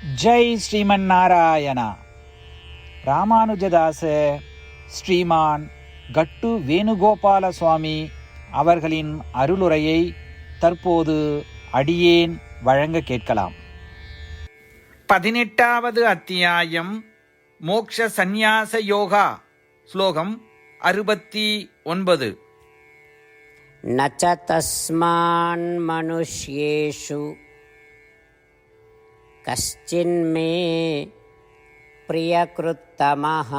ஜெய் ஸ்ரீமன் நாராயணா. ராமானுஜதாச ஸ்ரீமான் கட்டு வேணுகோபால சுவாமி அவர்களின் அருளுரையை தற்போது அடியேன் வழங்க கேட்கலாம். பதினெட்டாவது அத்தியாயம் மோக்ஷ சந்நியாச யோகா ஸ்லோகம் அறுபத்தி ஒன்பது. நச்ச தஸ்மான் மனுஷ்யேஷு. कश्चिन्मे प्रियकृत्तमः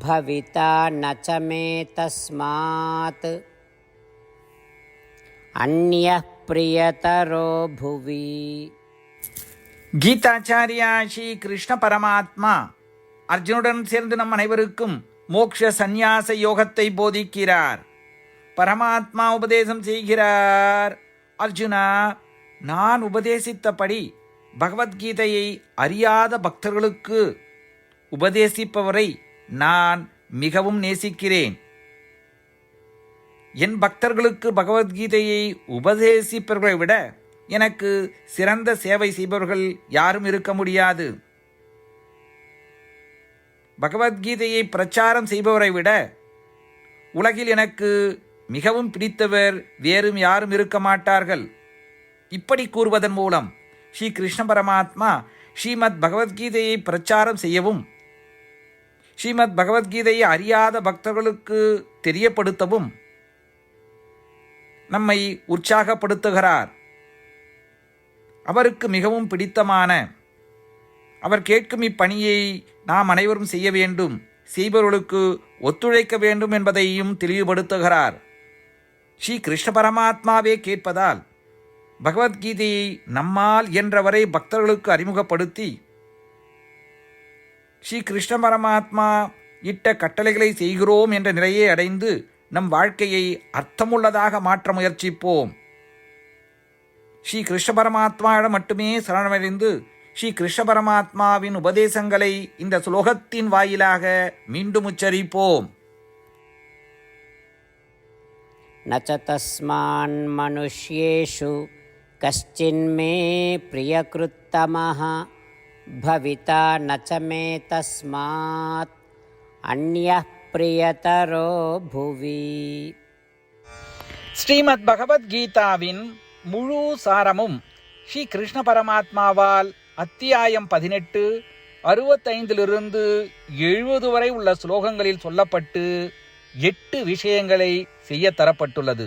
भविता न च मे तस्मात् अन्यः प्रियतरो भुवि கீதாச்சாரியா ஸ்ரீ கிருஷ்ண பரமாத்மா அர்ஜுனுடன் சேர்ந்து நம் அனைவருக்கும் மோக்ஷ சந்நியாச யோகத்தை போதிக்கிறார் பரமாத்மா உபதேசம் செய்கிறார் அர்ஜுனா நான் உபதேசித்தபடி பகவத்கீதையை அறியாத பக்தர்களுக்கு உபதேசிப்பவரை நான் மிகவும் நேசிக்கிறேன். என் பக்தர்களுக்கு பகவத்கீதையை உபதேசிப்பவர்களை விட எனக்கு சிறந்த சேவை செய்பவர்கள் யாரும் இருக்க முடியாது. பகவத்கீதையை பிரச்சாரம் செய்பவரை விட உலகில் எனக்கு மிகவும் பிடித்தவர் வேறும் யாரும் இருக்க மாட்டார்கள். இப்படி கூறுவதன் மூலம் ஸ்ரீ கிருஷ்ண பரமாத்மா ஸ்ரீமத் பகவத்கீதையை பிரச்சாரம் செய்யவும் ஸ்ரீமத் பகவத்கீதையை அறியாத பக்தர்களுக்கு தெரியப்படுத்தவும் நம்மை உற்சாகப்படுத்துகிறார். அவருக்கு மிகவும் பிடித்தமான அவர் கேட்கும் இப்பணியை நாம் அனைவரும் செய்ய வேண்டும் செய்பவர்களுக்கு ஒத்துழைக்க வேண்டும் என்பதையும் தெளிவுபடுத்துகிறார். ஸ்ரீ கிருஷ்ண பரமாத்மாவே கேட்பதால் பகவத்கீதையை நம்மால் என்றவரை பக்தர்களுக்கு அறிமுகப்படுத்தி ஸ்ரீ கிருஷ்ண பரமாத்மா இட்ட கட்டளைகளை செய்கிறோம் என்ற நிலையை அடைந்து நம் வாழ்க்கையை அர்த்தமுள்ளதாக மாற்ற முயற்சிப்போம் ஸ்ரீ கிருஷ்ண பரமாத்மாவிடம் மட்டுமே சரணமடைந்து ஸ்ரீ கிருஷ்ண பரமாத்மாவின் உபதேசங்களை இந்த ஸ்லோகத்தின் வாயிலாக மீண்டும் உச்சரிப்போம் न च तस्मान्मनुष्येषु कश्चिन्मे प्रियकृत्तमः भविता न च मे तस्मात् अन्यः प्रियतरो भुवि ஸ்ரீமத் பகவத்கீதாவின் முழு சாரமும் ஸ்ரீ கிருஷ்ண பரமாத்மாவால் அத்தியாயம் பதினெட்டு அறுபத்தைந்திலிருந்து எழுபது வரை உள்ள ஸ்லோகங்களில் சொல்லப்பட்டு எட்டு விஷயங்களை செய்ய தரப்பட்டுள்ளது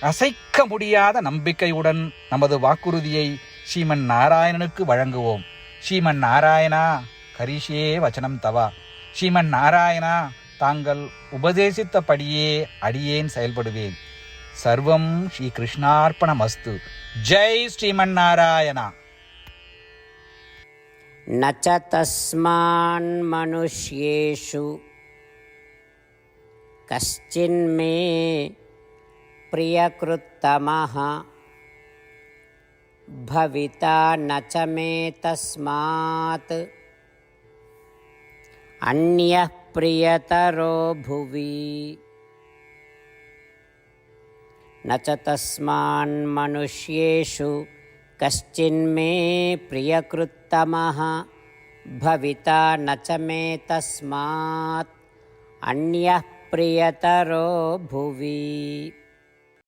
அசைக்க முடியாத நம்பிக்கையுடன் நமது வாக்குறுதியை ஸ்ரீமன் நாராயணனுக்கு வழங்குவோம். ஸ்ரீமன் நாராயணா கரிஷே வச்சனம் தவா. ஸ்ரீமன் நாராயணா தாங்கள் உபதேசித்தபடியே அடியேன் செயல்படுவேன். சர்வம் ஸ்ரீ கிருஷ்ணார்ப்பணமஸ்து ஜெய் ஸ்ரீமன் நாராயணா. நச்ச தஸ்மான் மனுஷ்யேஷு. கஷ்டின்மே प्रियकृत्तमः। भविता न च मे तस्मात्। अन्यः प्रियतरो भुवि। न च तस्मान्मनुष्येषु कश्चिन्मे प्रियकृत्तमः। भविता न च मे तस्मात्। अन्यः प्रियतरो भुवि।